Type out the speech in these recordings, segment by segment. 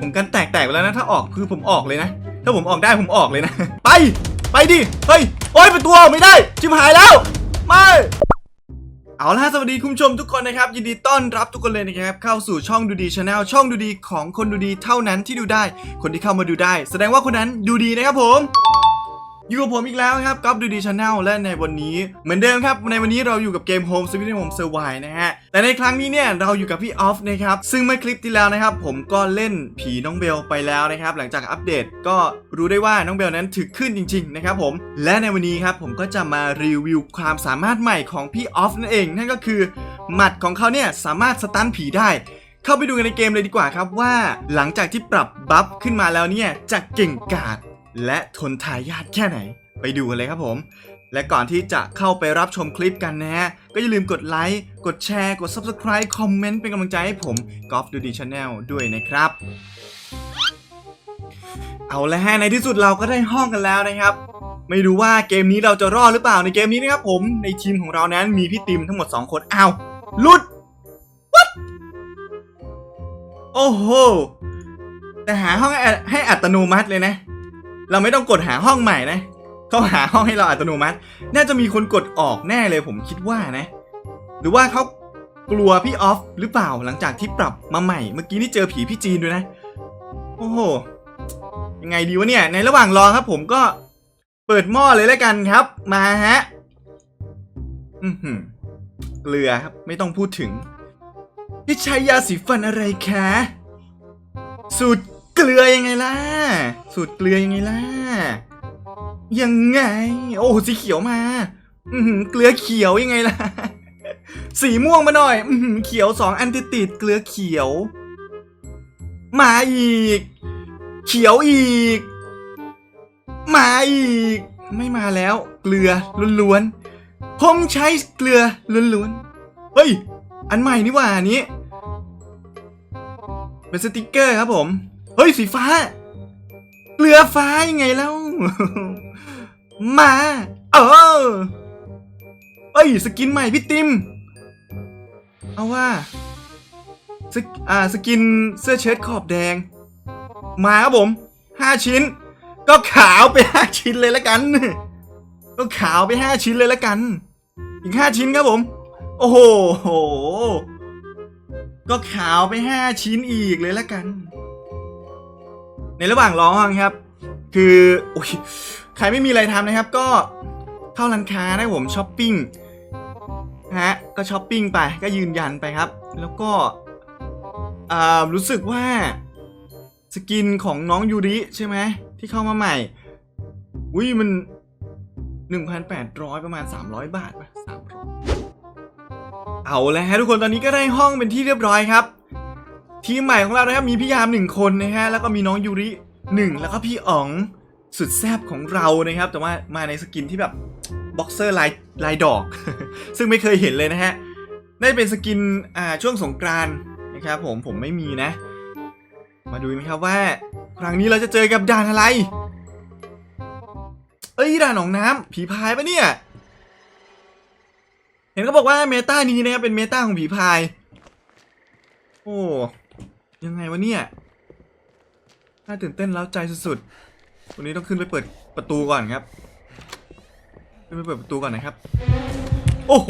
ผมกันแตกแตกไปแล้วนะ ถ้าออกคือผมออกเลยนะ ถ้าผมออกได้ผมออกเลยนะ ไป ไปดิ เฮ้ย โอ้ยเป็นตัวออกไม่ได้ ชิบหายแล้ว ไม่เอาล่ะสวัสดีคุณผู้ชมทุกคนนะครับ ยินดีต้อนรับทุกคนเลยนะครับ เข้าสู่ช่องดูดีชาแนลช่องดูดีของคนดูดีเท่านั้นที่ดูได้ คนที่เข้ามาดูได้ แสดงว่าคนนั้นดูดีนะครับผม อยู่กับผมอีกแล้วครับก๊อฟดูดีชาแนลและในวันนี้ เหมือนเดิมครับในวันนี้เราอยู่กับเกม Home Sweet Home Survive นะฮะ แต่ในครั้งนี้เนี่ยเราอยู่กับพี่ออฟนะครับ ซึ่งเมื่อคลิปที่แล้วนะครับ ผมก็เล่นผีน้องเบลไปแล้วนะครับ หลังจากอัปเดตก็รู้ได้ว่าน้องเบลนั้นถึกขึ้นจริง ๆ นะครับผม และในวันนี้ครับผมก็จะมารีวิวความสามารถใหม่ของพี่ออฟนั่นเอง นั่นก็คือหมัดของเขาเนี่ยสามารถสตันผีได้เข้าไปดูกันในเกมเลยดีกว่าครับว่าหลังจากที่ปรับบัฟขึ้นมาแล้วเนี่ยจะเก่งกาจ และทนทายาทแค่ไหน ไปดูกันเลยครับผม และก่อนที่จะเข้าไปรับชมคลิปกันนะฮะ ก็อย่าลืมกดไลค์ กดแชร์ กด Subscribe คอมเมนต์เป็นกำลังใจให้ผมกอล์ฟดูดีชาแนลด้วยนะครับ เอาละฮะในที่สุดเราก็ได้ห้องกันแล้วนะครับไม่รู้ว่าเกมนี้เราจะรอดหรือเปล่าในเกมนี้นะครับผมในทีมของเรานั้นมีพี่ติมทั้งหมด 2 คนอ้าวลุด What โอ้โหแต่หาห้องให้อัตโนมัติเลยนะ เราไม่ต้องกดหาห้องใหม่นะเขาหาห้องให้เราอัตโนมัติ น่าจะมีคนกดออกแน่เลยผมคิดว่านะ หรือว่าเขากลัวพี่ออฟหรือเปล่าหลังจากที่ปรับมาใหม่ เมื่อกี้นี่เจอผีพี่จีนด้วยนะ โอ้โห ยังไงดีวะเนี่ย ในระหว่างรอครับ ผมก็เปิดหม้อเลยแล้วกันครับ มาฮะ อือหือเกลือครับ ไม่ต้องพูดถึงพี่ใช้ยาสีฟันอะไรคะ สูตร เกลือยังไงล่ะ สูตรเกลือยังไงล่ะ ยังไง โอ้สีเขียวมา อืเกลือเขียวยังไงล่ะ สีม่วงมาหน่อย อืเขียวสองอันติดติดเกลือเขียว มาอีก เขียวอีก มาอีก ไม่มาแล้ว เกลือล้วนๆ ผมใช้เกลือล้วนๆ เฮ้ย อันใหม่นี่ว่าอันนี้เป็นสติกเกอร์ครับผม เฮ้ยสีฟ้าเกลือฟ้ายังไงแล้ว มา เออเอ้ยสกินใหม่พี่ติม เอาว่าสกอ่าสกินเสื้อเชิ้ตขอบแดง มาครับผมห้าชิ้น ก็ขาวไปห้าชิ้นเลยละกัน ก็ขาวไปห้าชิ้นเลยละกัน อีกห้าชิ้นครับผม โอ้โห ก็ขาวไปห้าชิ้นอีกเลยละกัน ในระหว่างรองครับ คือโอ้ยใครไม่มีอะไรทำนะครับ ก็เข้าร้านค้านะผมช้อปปิ้งฮะก็ช้อปปิ้งไปก็ยืนยันไปครับ แล้วก็รู้สึกว่าสกินของน้องยูริใช่ไหมที่เข้ามาใหม่อุ้ยมัน1,800 ประมาณ 300 บาทป่ะ300เอาแล้วฮะทุกคนตอนนี้ก็ได้ห้องเป็นที่เรียบร้อยครับ ทีมใหม่ของเรานะครับมีพี่ยามหนึ่งคนนะฮะแล้วก็มีน้องยูริหนึ่งแล้วก็พี่อ๋องสุดแซบของเรานะครับ แต่ว่ามาในสกินที่แบบบ็อกเซอร์ลายลายดอก ซึ่งไม่เคยเห็นเลยนะฮะได้เป็นสกินอ่าช่วงสงกรานนะครับผมผมไม่มีนะ มาดูกันครับว่า ครั้งนี้เราจะเจอกับด่านอะไร เอ้ยด่านหนองน้ำผีพายปะเนี่ย เห็นเขาบอกว่าเมตานี้นะครับเป็นเมตาของผีพาย โอ้ ยังไงวะเนี่ยน่าตื่นเต้นเล้าใจสุดๆวันนี้ต้องขึ้นไปเปิดประตูก่อนครับ ขึ้นไปเปิดประตูก่อนนะครับ โอ้โห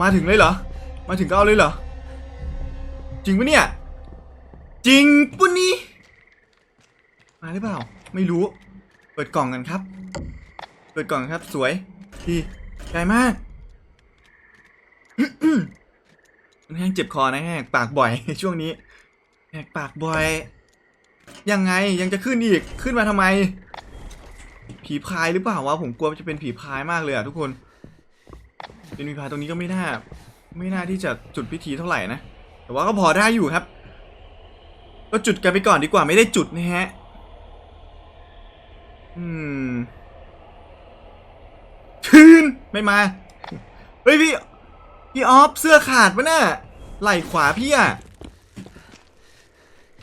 มาถึงเลยเหรอ มาถึงก็เอาเลยเหรอ จริงปะเนี่ย จริงปุนี่มาหรือเปล่า ไม่รู้ เปิดกล่องกันครับ เปิดกล่องครับ สวยดีใหญ่มากมันแห้งเจ็บคอนะแหกปากบ่อยช่วงนี้ แหกปากบ่อย ยังไงยังจะขึ้นอีกขึ้นมาทำไม ผีพายหรือเปล่าวะผมกลัวจะเป็นผีพายมากเลยอะทุกคน เป็นผีพายตรงนี้ก็ไม่น่า ไม่น่าที่จะจุดพิธีเท่าไหร่นะ แต่ว่าก็พอได้อยู่ครับ ก็จุดกันไปก่อนดีกว่าไม่ได้จุดนะฮะ อืมคืนไม่มา เฮ้ยพี่ พี่ออฟเสื้อขาดปะเนี่ยไหล่ขวาพี่อะ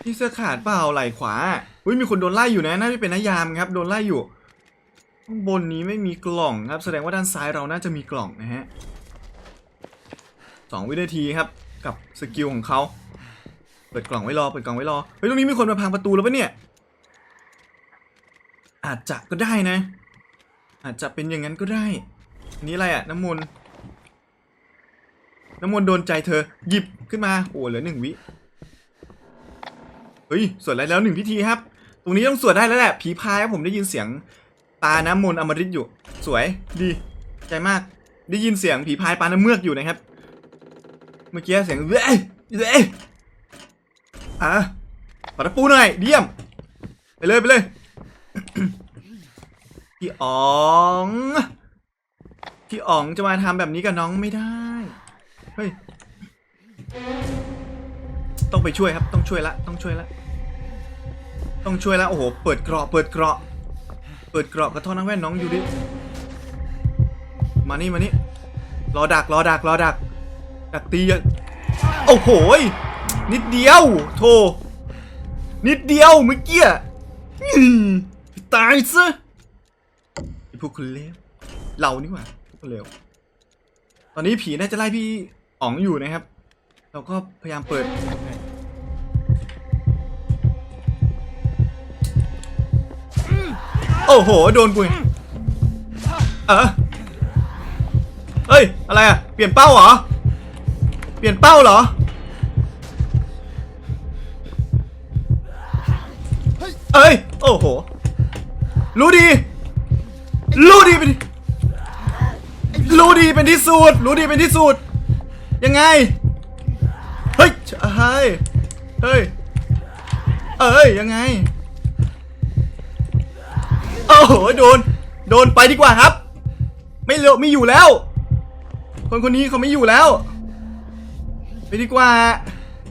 พี่เสื้อขาดเปล่าไหลขวาอุ้ยมีคนโดนไล่อยู่นะน่าจะเป็นนายามครับโดนไล่อยู่ข้างบนนี้ไม่มีกล่องครับ แสดงว่าด้านซ้ายเราน่าจะมีกล่องนะฮะสองวินาทีครับ กับสกิลของเขาเปิดกล่องไว้รอเปิดกล่องไว้รอเฮ้ยตรงนี้มีคนมาพังประตูแล้วปะเนี่ย อาจจะก็ได้นะ อาจจะเป็นอย่างนั้นก็ได้อันนี้อะไรอะน้ำมนต์น้ำมนต์โดนใจเธอหยิบขึ้นมาโอ้เหลือหนึ่งวิ ฮ้ยสวดได้แล้วหนึ่งพิธีครับ ตรงนี้ต้องสวดได้แล้วแหละผีพายครับผมได้ยินเสียงปลาน้ำมนต์อมฤตอยู่ สวยดีใจมาก ได้ยินเสียงผีพายปลาน้ำเมือกอยู่นะครับ เมื่อกี้เสียงเว้ยเว้ยอะขอตะปูหน่อยเดี่ยม ไปเลยไปเลยพี่อ๋องพี่อ๋องจะมาทำแบบนี้กับน้องไม่ได้เฮ้ยต้องไปช่วยครับต้องช่วยละต้องช่วยละ ต้องช่วยและโอ้โหเปิดเกราะเปิดเกราะเปิดเกราะกระท่อนักแว่นน้องอยู่ดิมานี่มานี่รอดักรอดักรอดักดักตีอะโอ้โหนิดเดียวโทนิดเดียวเมื่อกี้อืมตายซะไอพวกคนเลวเรานี่หว่าพวกคนเลวตอนนี้ผีน่าจะไล่พี่อ๋องอยู่นะครับ เราก็พยายามเปิด อ้โห โดนกูเออเฮ้ย อะไรอะ เปลี่ยนเป้าเหรอ เปลี่ยนเป้าเหรอ เอ้ย โอ้โห รู้ดี รู้ดีเป็น รู้ดีเป็นที่สุด รู้ดีเป็นที่สุด ยังไง เฮ้ย เฮ้ย เฮ้ย เอ้ย ยังไง โอ้โหโดน โดนไปดีกว่าครับ ไม่เหลือไม่อยู่แล้ว คนคนนี้เขาไม่อยู่แล้ว ไปดีกว่า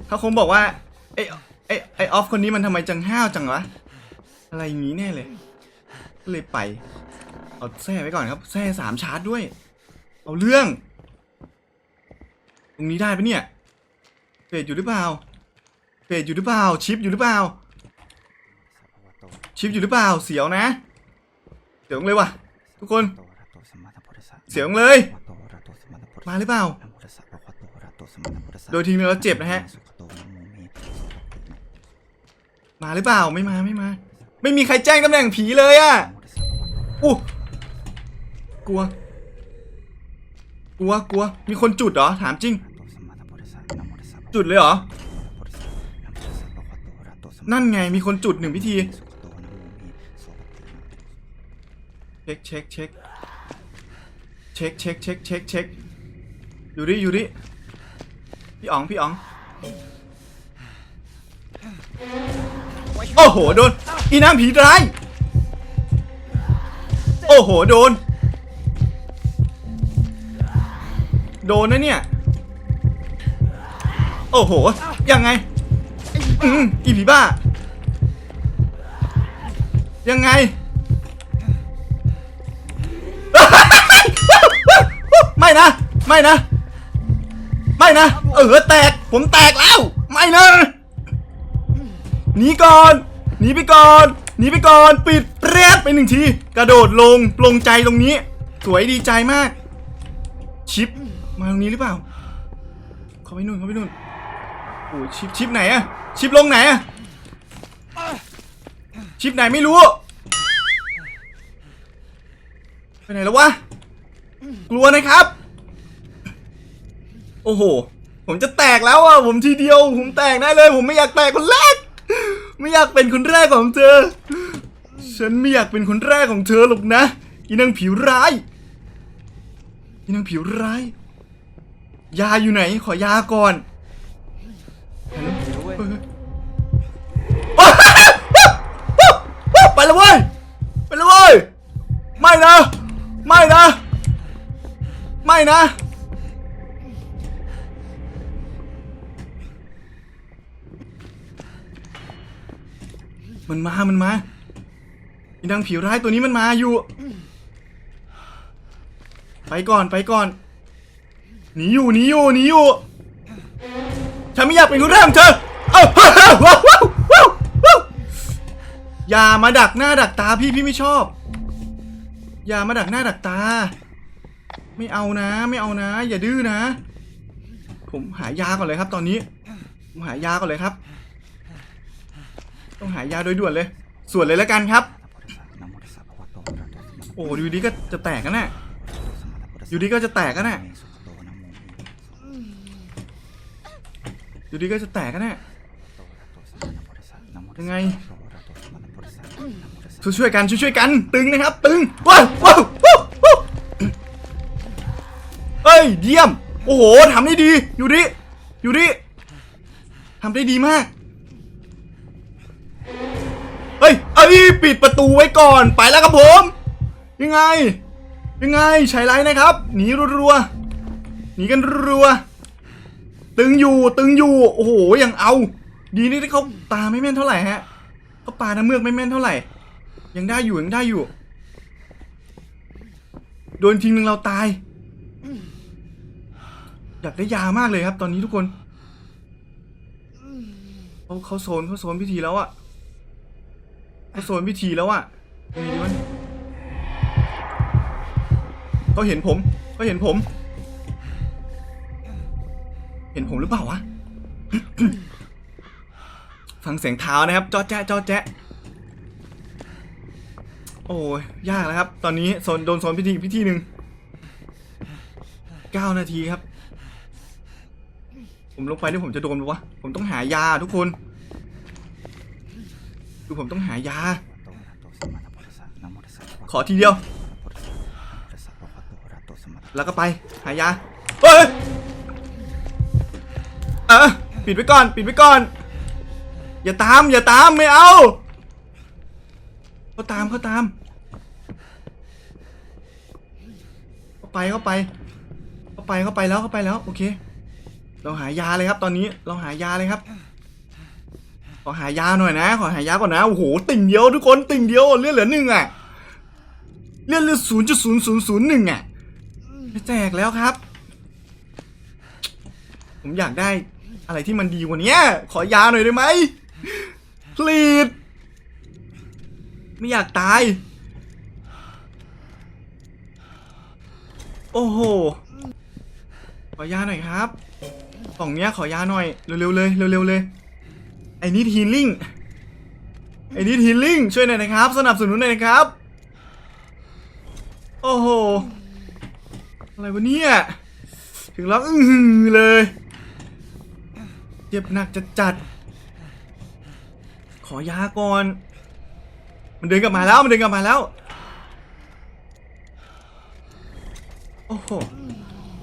เขาคงบอกว่าไอไอไอออฟคนนี้มันทำไมจังห้าวจังวะ อะไรอย่างนี้แน่เลย ก็เลยไป เอาแท้ไว้ก่อนครับแท้สามชาร์จด้วย เอาเรื่อง ตรงนี้ได้ปะเนี่ยเฟดอยู่หรือเปล่าเฟดอยู่หรือเปล่า ชิปอยู่หรือเปล่า ชิปอยู่หรือเปล่า เสียวนะ สียวเลยว่ะ ทุกคน เสียวเลย มาหรือเปล่า โดยทีนี้เราเจ็บนะฮะ มาหรือเปล่าไม่มาไม่มา ไม่มีใครแจ้งตำแหน่งผีเลยอะอู้กลัว กลัวกลัว มีคนจุดเหรอ ถามจริง จุดเลยเหรอ นั่นไงมีคนจุดหนึ่งพิธี เช็คเช็คเช็คเช็คเช็คเช็คเช็คเช็คอยู่ดิอยู่ดิพี่อ๋องพี่อ๋องโอ้โหโดนอีนางผีร้ายโอ้โหโดน โดนนะเนี่ยโอ้โหยังไงอืมอีผีบ้ายังไง นะ ไม่นะ ไม่นะ เออแตก ผมแตกแล้ว ไม่นะ หนีก่อน หนีไปก่อน หนีไปก่อน ปิดเปรตไปหนึ่งที กระโดดลง ลงใจตรงนี้ สวยดีใจมาก ชิป มาตรงนี้หรือเปล่า เขาไปนู่นเขาไปนู่นโอ้ยชิป ชิปไหนอะชิปลงไหนอะชิปไหนไม่รู้ ไปไหนแล้ววะ กลัวนะครับ โอ้โห ผมจะแตกแล้วอะผมทีเดียว ผมแตกได้เลย ผมไม่อยากแตกคนแรก ไม่อยากเป็นคนแรกของเธอ ฉันไม่อยากเป็นคนแรกของเธอหรอกนะอีนางผิวร้ายอีนางผิวร้าย ยาอยู่ไหน ขอยาก่อนไปเลยเว้ยไปเลยเว้ยไม่นะ ไม่นะ ไม่นะ มันมา มันมาอีนางผิวร้ายตัวนี้มันมาอยู่ ไปก่อนไปก่อนหนีอยู่หนีอยู่หนีอยู่ฉันไม่อยากเป็นคนแรกของเธอเอ้าว้าวว้าวว้าวว้าวว้าวอย่ามาดักหน้าดักตาพี่พี่ไม่ชอบ อย่ามาดักหน้าดักตา ไม่เอานะ ไม่เอานะ อย่าดื้อนะ ผมหายาก่อนเลยครับ ตอนนี้ ผมหายาก่อนเลยครับ ต้องหายาโดยด่วนเลย ส่วนเลยแล้วกันครับ โอ้อยู่ดีก็จะแตกกันน่ะอยู่ดีก็จะแตกกันน่ะอยู่ดีก็จะแตกกันน่ะยังไงช่วยช่วยกันช่วยช่วยกัน ตึงนะครับ ตึงว้าวว้าวเอ้ยเยี่ยม โอ้โหทำได้ดี อยู่ดิอยู่ดิทำได้ดีมาก ฮ้ยปิดประตูไว้ก่อนไปแล้วครับผม ยังไง ยังไงใช้ไรนะครับหนีรัวๆหนีกันรัวๆตึงอยู่ตึงอยู่โอ้โหยังเอา ดีนี่ที่เขาตาไม่แม่นเท่าไหร่ฮะเขาปาน้ำเมือกไม่แม่นเท่าไหร่ ยังได้อยู่ยังได้อยู่โดนทีนึงเราตายอยากได้ยามากเลยครับ ตอนนี้ทุกคนเขาเขาโซนเขาโซนพิธีแล้วอะ ขาโซนพิธีแล้วอะยังไงดีวะเนี่ยเขาเห็นผมเขาเห็นผม เห็นผมหรือเปล่าวะ ฟังเสียงเท้านะครับจอแจ๊จอแจ๊โอ้ยยากแล้วครับ ตอนนี้โซนโดนโซนพิธีพิธีหนึ่งเก้านาทีครับ ผมลงไปนี่ผมจะโดนปะวะ ผมต้องหายาทุกคน คือผมต้องหายา ขอทีเดียว แล้วก็ไป หายา เฮ้ยเออปิดไว้ก่อน ปิดไว้ก่อน อย่าตาม อย่าตาม ไม่เอาเขาตามเขาตามเข้าไปเข้าไปเข้าไปเข้าไปแล้วเข้าไปแล้ว โอเค เราหายาเลยครับ ตอนนี้ เราหายาเลยครับ ขอหายาหน่อยนะ ขอหายาก่อนนะ โอ้โห ติ่งเดียวทุกคน ติ่งเดียวเลือดเหลือหนึ่งอะ เลือดเหลือศูนย์จุดศูนย์ศูนย์ศูนย์หนึ่งอะไม่แจกแล้วครับ ผมอยากได้อะไรที่มันดีกว่านี้ขอยาหน่อยได้ไหม please ไม่อยากตาย โอ้โห ขอยาหน่อยครับกล่องเนี้ยขอยาหน่อย เร็วๆเลย เร็วๆเลย ไอ้นิดฮีลิ่งไอ้นิดฮีลิ่งช่วยหน่อยนะครับ สนับสนุนหน่อยนะครับ โอ้โห อะไรวะเนี่ย ถึงแล้วอื้อหือเลย เจ็บหนักจัดจัด ขอยาก่อน มันเดินกลับมาแล้ว มันเดินกลับมาแล้ว โอ้โห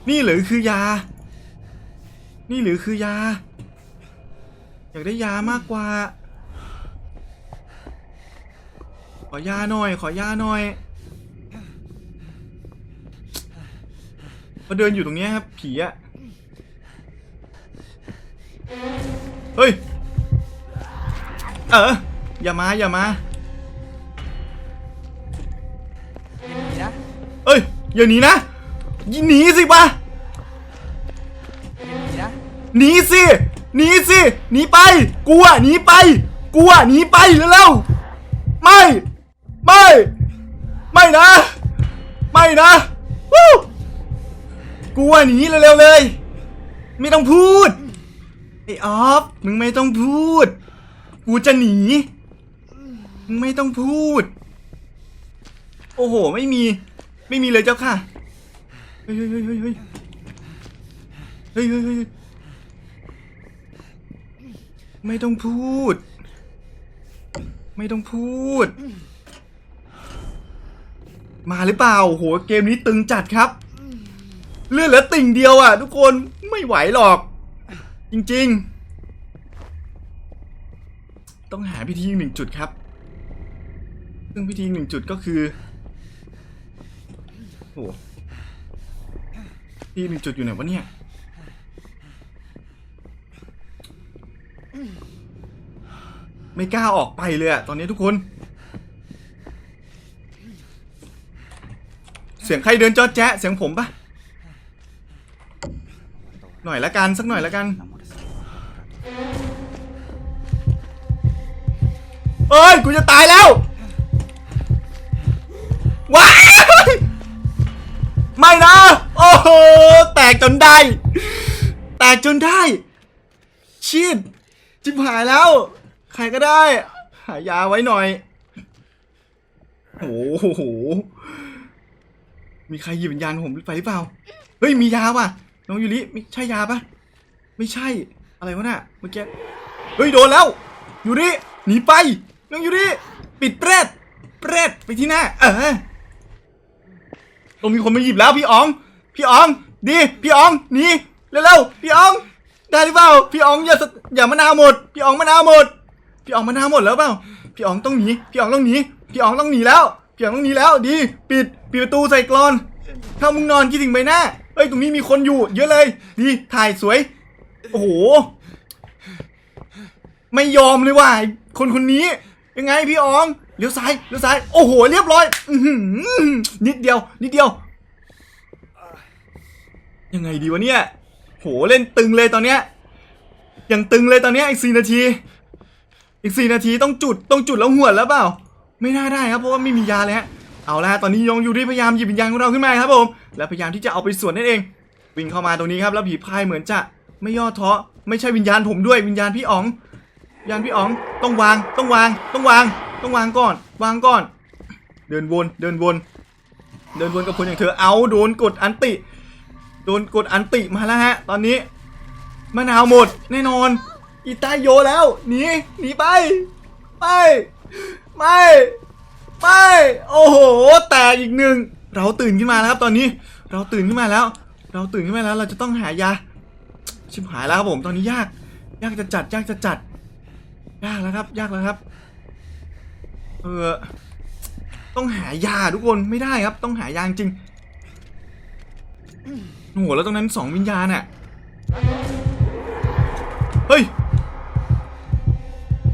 นี่หรือคือยา นี่หรือคือยา อยากได้ยามากกว่า ขอยาหน่อย ขอยาหน่อยมาเดินอยู่ตรงนี้ครับ ผีอะเฮ้ย เออ อย่ามา อย่ามาเอ้ย อย่าหนีนะ หนีสิปะหนีสิ หนีสิหนีไปกลัวหนีไปกลัวหนีไปเร็วไม่ ไม่ ไม่นะ ไม่นะวู้กลัวหนีเร็วๆเลย ไม่ต้องพูดไอ้ออฟมึงไม่ต้องพูด กูจะหนีมึงไม่ต้องพูด โอ้โห ไม่มี ไม่มีเลยเจ้าค่ะเฮ้ยเฮ้ยเฮ้ยเฮ้ยเฮ้ยเฮ้ย ไม่ต้องพูด ไม่ต้องพูด มาหรือเปล่าโอ้โหเกมนี้ตึงจัดครับ เลือดเหลือติ่งเดียวอะ ทุกคนไม่ไหวหรอก จริง ๆ ต้องหาพิธีหนึ่งจุดครับ ซึ่งพิธีหนึ่งจุดก็คือโอ้โหพิธีหนึ่งจุดอยู่ไหนวะเนี่ย ไม่กล้าออกไปเลยอะตอนนี้ทุกคน เสียงใครเดินจอแจ๊ะเสียงผมปะหน่อยละกันสักหน่อยละกันเอ้ยกูจะตายแล้วว้ายไม่นะ โอ้โห แตกจนได้ แตกจนได้ชีดจิบหายแล้ว ใครก็ได้ หายาไว้หน่อย โอ้โห มีใครหยิบวิญญาณผมไปหรือเปล่า เฮ้ย มียาว่ะ น้องยูริไม่ใช่ยาปะไม่ใช่ อะไรวะน่ะ เมื่อกี้ เฮ้ย โดนแล้ว ยูริ หนีไป น้องยูริ ปิดเปรตเปรตไปที่หน้า เออต้องมีคนมาหยิบแล้วพี่อ๋อง พี่อ๋อง ดี พี่อ๋อง หนี เร็วๆ พี่อ๋อง ได้หรือเปล่า พี่อ๋องอย่าสอย่ามะนาวหมด พี่อ๋องมะนาวหมด พี่อ๋องมะนาหมดแล้วเปล่า พี่อ๋องต้องหนี พี่อ๋องต้องหนี พี่อ๋องต้องหนีแล้ว พี่อ๋องต้องหนีแล้ว ดี ปิด ปิดประตูใส่กรอน ถ้ามึงนอนคิดถึงใบหน้าเฮ้ย ตรงนี้มีคนอยู่ เยอะเลย ดี ถ่ายสวย โอ้โห ไม่ยอมเลยว่ะ คนคนนี้ ยังไงพี่อ๋อง เลี้ยวซ้าย เลี้ยวซ้าย โอ้โห เรียบร้อยอนิดเดียว นิดเดียว ยังไงดีวะเนี่ย โห เล่นตึงเลยตอนเนี้ยยังตึงเลยตอนเนี้ยอีกสี่นาที อีกสี่นาทีต้องจุดต้องจุดแล้วหัวแล้วเปล่า ไม่น่าได้ครับเพราะว่าไม่มียาเลยฮะเอาละฮะตอนนี้ยองยูริพยายามหยิบวิญญาณของเราขึ้นมาครับผมและพยายามที่จะเอาไปสวนนั่นเอง วิ่งเข้ามาตรงนี้ครับแล้วผีพายเหมือนจะไม่ย่อท้อไม่ใช่วิญญาณผมด้วยวิญญาณพี่อ๋องวิญญาณพี่อ๋องต้องวางต้องวาง ต้องวาง ต้องวางก่อน วางก่อน เดินวนเดินวน เดินวนกับคนอย่างเธอเอาโดนกดอันติ โดนกดอันติมาแล้วฮะ ตอนนี้มะนาวหมดแน่นอน อีตาโยแล้วหนีหนีไป ไป ไม่ไม่โอ้โห แตกอีกหนึ่ง เราตื่นขึ้นมาแล้วครับตอนนี้ เราตื่นขึ้นมาแล้ว เราตื่นขึ้นมาแล้ว เราจะต้องหายา ชิบหายแล้วครับผม ตอนนี้ยาก ยากจะจัด ยากจะจัด ยากแล้วครับ ยากแล้วครับ เออ ต้องหายาทุกคน ไม่ได้ครับ ต้องหายาจริงโอ้โห แล้วตรงนั้นสองวิญญาณอะ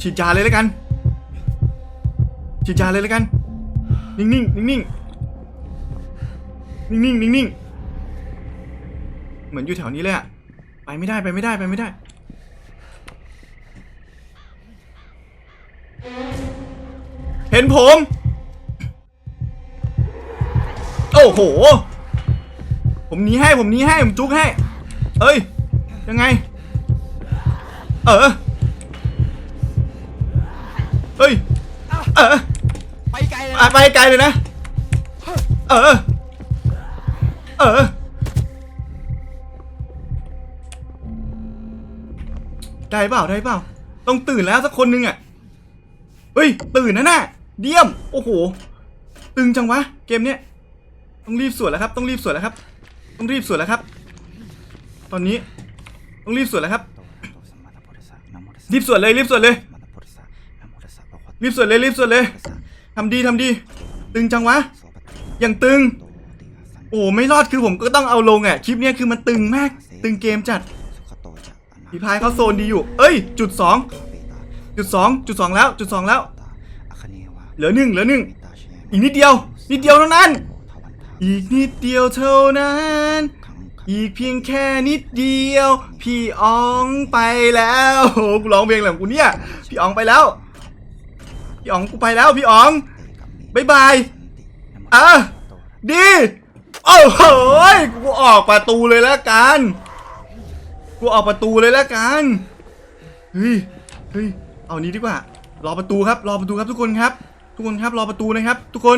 ฉีดยาเลยแล้วกัน ฉีดยาเลยแล้วกัน นิ่งๆนิ่งๆนิ่งๆนิ่งๆเหมือนอยู่แถวนี้เลยอะไปไม่ได้ไปไม่ได้ไปไม่ได้ เห็นผม โอ้โห ผมหนีให้ผมหนีให้ผมจุกให้ เอ้ย ยังไง เออ เฮ้ย เออไปไกลเลยอะไปไกลเลยนะ เออ เออ ได้เปล่าได้เปล่า ต้องตื่นแล้วสักคนหนึงอะ เฮ้ย ตื่นนะน่ะเดี่ยม โอ้โห ตึงจังวะ เกมเนี้ย ต้องรีบสวนแล้วครับ ต้องรีบสวนแล้วครับ ต้องรีบสวนแล้วครับ ตอนนี้ ต้องรีบสวนแล้วครับ รีบสวนเลย รีบสวนเลย รีบสวนเลยรีบสวนเลยทำดีทำดี ตึงจังวะ อย่างตึง โอ้ไม่รอดคือผมก็ต้องเอาลงอะคลิปเนี้ยคือมันตึงมาก ตึงเกมจัดพีพายเขาโซนดีอยู่ เอ้ย จุดสองจุดสองจุดสองแล้วจุดสองแล้ว เหลือหนึ่งเหลือหนึ่งอีกนิดเดียว นิดเดียวเท่านั้น อีกนิดเดียวเท่านั้น อีกเพียงแค่นิดเดียว พี่อองไปแล้วโอ้กูร้องเพลงอะไรของกูเนี่ย พี่อองไปแล้ว พี่อ๋องกูไปแล้วพี่อ๋องบายบายอะดีโอ้โหยกูออกประตูเลยแล้วกันกูออกประตูเลยแล้วกันเฮ้ยเฮ้ยเอานี้ดีกว่า รอประตูครับ รอประตูครับทุกคนครับ ทุกคนครับรอประตูนะครับ ทุกคน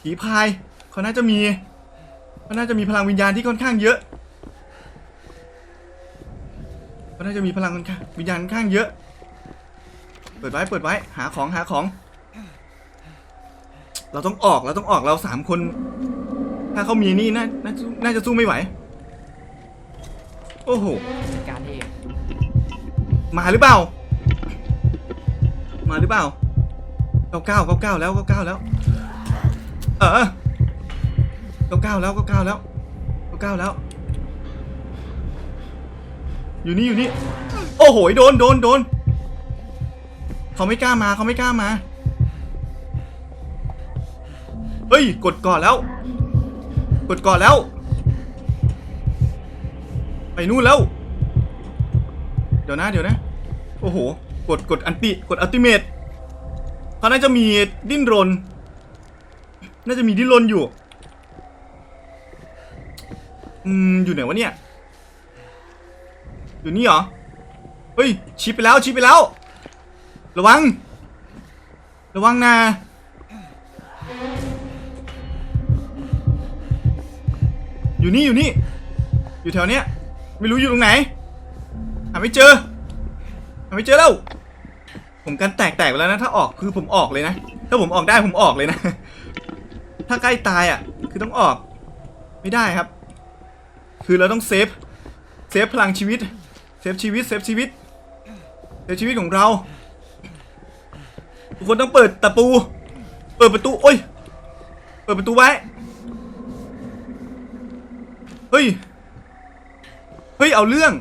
ผีพายเขาน่าจะมีเขาน่าจะมีพลังวิญญาณที่ค่อนข้างเยอะเขาน่าจะมีพลังค่อนข้างวิญญาณค่อนข้างเยอะ เปิดไว้เปิดไว้หาของหาของ เราต้องออกเราต้องออกเราสามคน ถ้าเขามีนี่น่าน่าจะน่าจะสู้ไม่ไหว โอ้โหจัดการเองมาหรือเปล่า มาหรือเปล่าเก้าเก้าเก้าเก้าแล้วเก้าเก้าแล้ว เออเก้าเก้าแล้วเก้าเก้าแล้วเก้าเก้าแล้ว อยู่นี่อยู่นี่ โอ้โหโดนโดนโดน เขาไม่กล้ามาเขาไม่กล้ามา เฮ้ย กดก่อนแล้ว กดก่อนแล้ว ไปนู่นแล้ว เดี๋ยวนะเดี๋ยวนะ โอ้โห กดกดอันติกดอัลติเมตเขาน่าจะมีดิ้นรน น่าจะมีดิ้นรนอยู่ อืม อยู่ไหนวะเนี่ย อยู่นี่เหรอ เฮ้ย ชิปไปแล้ว ชิปไปแล้ว ระวัง ระวังนาอยู่นี่อยู่นี่ อยู่แถวเนี้ย ไม่รู้อยู่ตรงไหนหาไม่เจอหาไม่เจอแล้ว ผมกันแตกแตกไปแล้วนะ ถ้าออกคือผมออกเลยนะ ถ้าผมออกได้ผมออกเลยนะ ถ้าใกล้ตายอะ คือต้องออก ไม่ได้ครับ คือเราต้องเซฟ เซฟพลังชีวิต เซฟชีวิต เซฟชีวิต เซฟชีวิตของเรา ทุกคนต้องเปิดตะปู เปิดประตูโอ้ย เปิดประตูไว้ เฮ้ย เฮ้ย เอาเรื่อง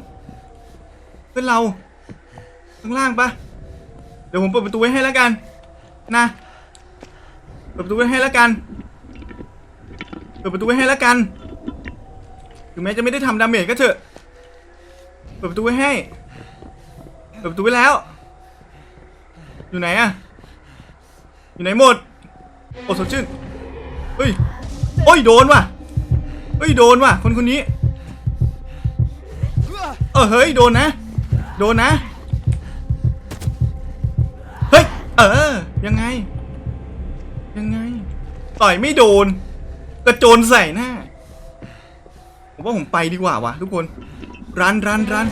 เป็นเรา ข้างล่างปะเดี๋ยวผมเปิดประตูไว้ให้แล้วกัน นะ เปิดประตูไว้ให้แล้วกัน เปิดประตูไว้ให้แล้วกัน ถึงแม้จะไม่ได้ทำดาเมจก็เถอะ เปิดประตูไว้ให้ เปิดประตูไว้แล้ว อยู่ไหนอะ อยู่ไหนหมด โอ้สดชื่นเฮ้ยโอ้ยโดนว่ะเฮ้ยโดนว่ะ คนคนนี้ เออเฮ้ยโดนนะ โดนนะ เฮ้ย เออ ยังไง ยังไง ต่อยไม่โดน กระโจนใส่หน้า ผมว่าผมไปดีกว่าวะทุกคน รันรันรัน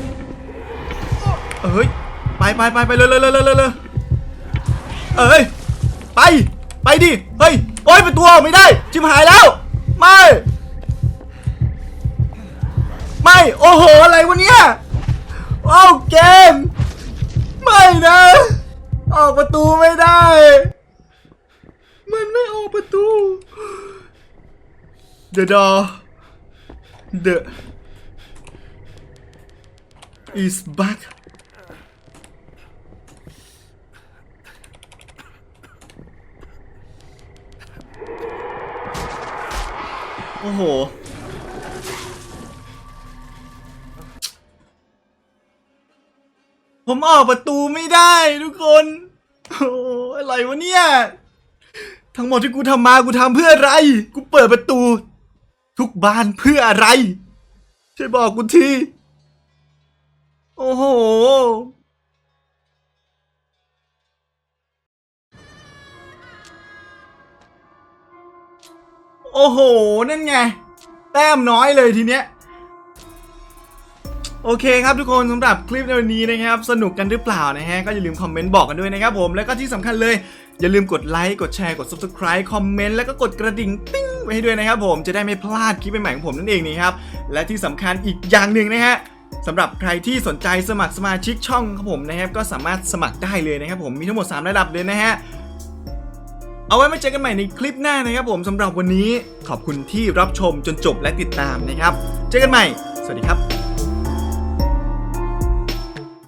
เฮ้ย ไปไปไปไปเลยเลยเลยเลยเลยเอ้ย ไป ไปดิ เฮ้ย โอ้ยเป็นตัวไม่ได้ ชิบหายแล้ว ไม่ ไม่ โอ้โห อะไรวะเนี่ยโอ้าเกม ไม่นะ ออกประตูไม่ได้ มันไม่ออกประตู The door The is back โอ้โห ผมออกประตูไม่ได้ทุกคน โอ้อะไรวะเนี่ย ทั้งหมดที่กูทำมากูทำเพื่ออะไร กูเปิดประตู ทุกบานเพื่ออะไร ช่วยบอกกูที โอ้โห โอ้โห นั่นไง แต้มน้อยเลยทีเนี้ย โอเคครับทุกคนสำหรับคลิปในวันนี้นะครับ สนุกกันหรือเปล่านะฮะ ก็อย่าลืมคอมเมนต์บอกกันด้วยนะครับผม แล้วก็ที่สำคัญเลย อย่าลืมกดไลค์กดแชร์กด subscribe คอมเมนต์แล้วก็กดกระดิ่งติ้งไว้ให้ด้วยนะครับผมจะได้ไม่พลาดคลิปใหม่ๆของผมนั่นเองนี่ครับและที่สำคัญอีกอย่างหนึ่งนะฮะสำหรับใครที่สนใจสมัครสมาชิกช่องครับผมนะครับก็สามารถสมัครได้เลยนะครับผมมีทั้งหมด 3 ระดับเลยนะฮะ เอาไว้มาเจอกันใหม่ในคลิปหน้านะครับผมสำหรับวันนี้ขอบคุณที่รับชมจนจบและติดตามนะครับ เจอกันใหม่ สวัสดีครับ